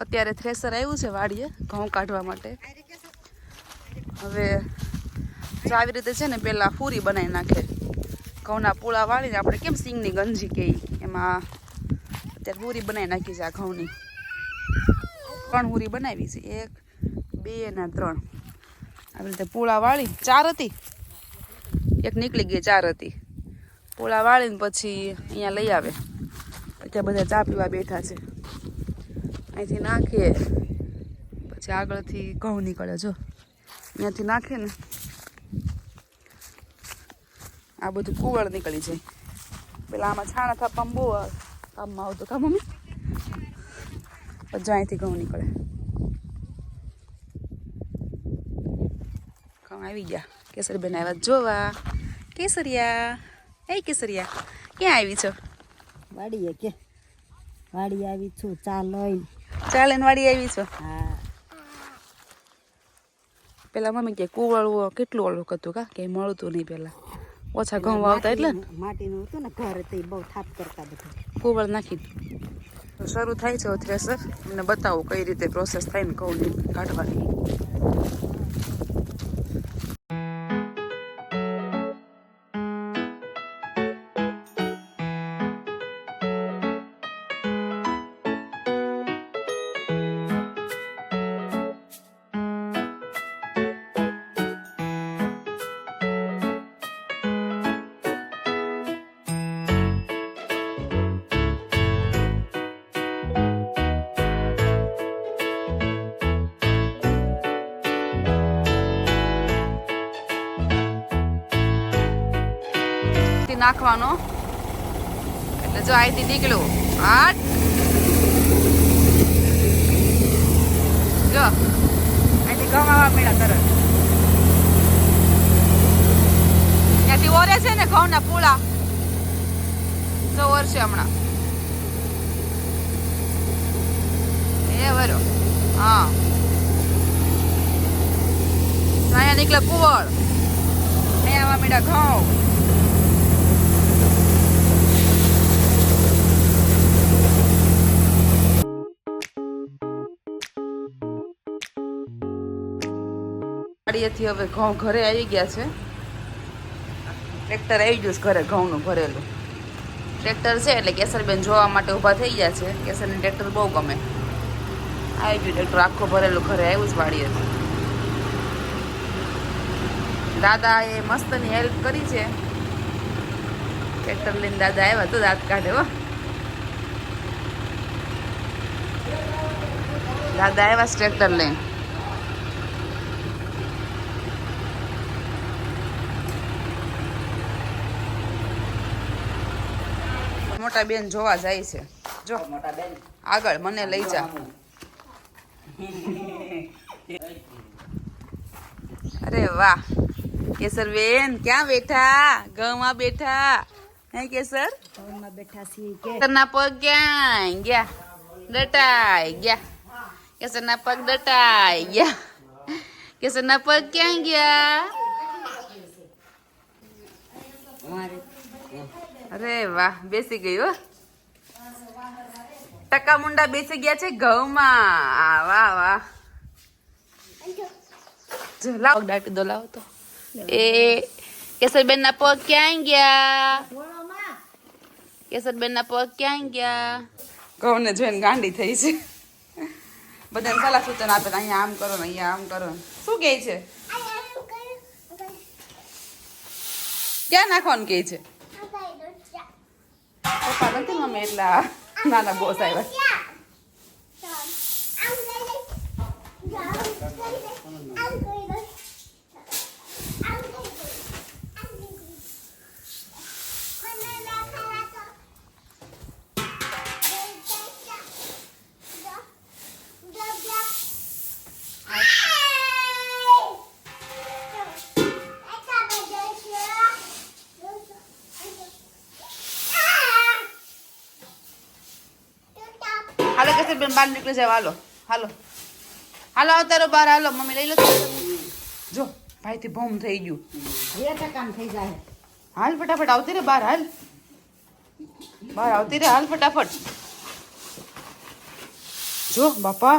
અત્યારે થ્રેસર આવ્યું છે વાડીએ ઘઉં કાઢવા માટે. હવે જો આવી રીતે છે ને પહેલાં પૂરી બનાવી નાખે. ઘઉંના પૂળા વાળીને આપણે કેમ સિંગની ગંજી કહીએ એમાં અત્યારે પૂરી બનાવી નાખી છે આ ઘઉંની. ત્રણ પૂરી બનાવી છે. એક, બે ને ત્રણ. આવી રીતે પૂળા વાળી. ચાર હતી. એક નીકળી ગઈ, ચાર હતી. પૂળા વાળીને પછી અહીંયા લઈ આવે. ત્યાં બધા ચા પીવા બેઠા છે. અહીંથી નાખીએ, પછી આગળથી ઘઉં નીકળે જો. અહીંયાથી નાખે ને, આ બધું કુવળ નીકળી જાય. પેલા આમાં છાણા થાપામાં બહુ કામમાં આવતું કા મમ્મી? પછી અહીંથી ઘઉં નીકળે. ઘઉં આવી ગયા. કેસરીબેન આવ્યા જોવા. કેસરિયા. એ કેસરિયા, ક્યાં આવી છો? વાડીએ કે? વાડી આવી છું, ચા ચાલેન વાડી આવી છો? હા. પેલા મમ્મી કે કુવળ કેટલું ઓળું હતું કા? કે મળતું નહીં પેલા. ઓછા ઘઉં આવતા એટલે? માટીનું હતું ને ઘર તે બહુ થાપ કરતા બધા. કુવળ નાખી તો શરૂ થાય છે થ્રેસર તમને બતાવું કઈ રીતે પ્રોસેસ થાય ને ઘઉં કાઢવાની. નાખવાનો. એટલે જો અહીંથી નીકળ્યું. આઠ જો. અહીંથી ઘઉં મેળા તરત. ત્યાંથી ઓરે છે ને ઘઉંના પૂળા. જો ઓરશે હમણાં. એ વરો. હા. અહીંયા નીકળે કુવળ અહીંયા મેળા ઘઉં. ગાડીએથી હવે ઘઉં ઘરે આવી ગયા છે. ટ્રેક્ટર આવી ગયું છે ઘરે, ઘઉંનું ભરેલું. ટ્રેક્ટર છે એટલે કેસરબેન જોવા માટે ઊભા થઈ ગયા છે. કેસરને ટ્રેક્ટર બહુ ગમે. આવી ગયું ટ્રેક્ટર, આખું ભરેલું ઘરે, આવ્યું જ વાડીએથી. દાદા દાદાએ મસ્તની હેલ્પ કરી છે. ટ્રેક્ટર લઈને દાદા આવ્યા તો દાંત કાઢે, હો. દાદા આવ્યા ટ્રેક્ટર લઈને. મોટા બેન જોવા જાય છે. જો. આગળ મને લઈ જા. અરે વાહ. કેસર બેન ક્યાં બેઠા? ઘઉંમાં બેઠા? હે કેસર? પવનમાં બેઠા છીએ કેસરના પગ ક્યાં? ગયા. ડટાઈ ગયા. કેસરના પગ દટાઈ ગયા. કેસરના પગ ક્યાં ગયા? અમારે અરે વાહ બેસી ગયું હો. ટકા મુંડા બેસી ગયા છે ઘઉંમાં. આ વાહ વાહ. જો લાવ. દાટી દો લાવો તો. એ કેસરબેન ના પગ ક્યાં ગયા? કેસરબેન ના પગ ક્યાં ગયા? ઘઉંને જોઈને ગાંડી થઈ છે. બધાને સલાહ સૂચન આપે અહીંયા આમ કરો ને અહીંયા આમ કરો. ને. શું કહે છે? ક્યાં નાખવાનું કે છે? પપ્પા નથી મમ્મી એટલા નાના બોસ આવ્યા બેન બહાર નીકળી જાય હાલો હાલો. હાલો અવતારો બહાર હાલો મમ્મી લઈ લો. જો ભાઈથી ભૂમ થઈ ગયું. હાલ ફટાફટ આવતી રે બહાર હાલ. બહાર આવતી રે હાલ ફટાફટ. જો બાપા.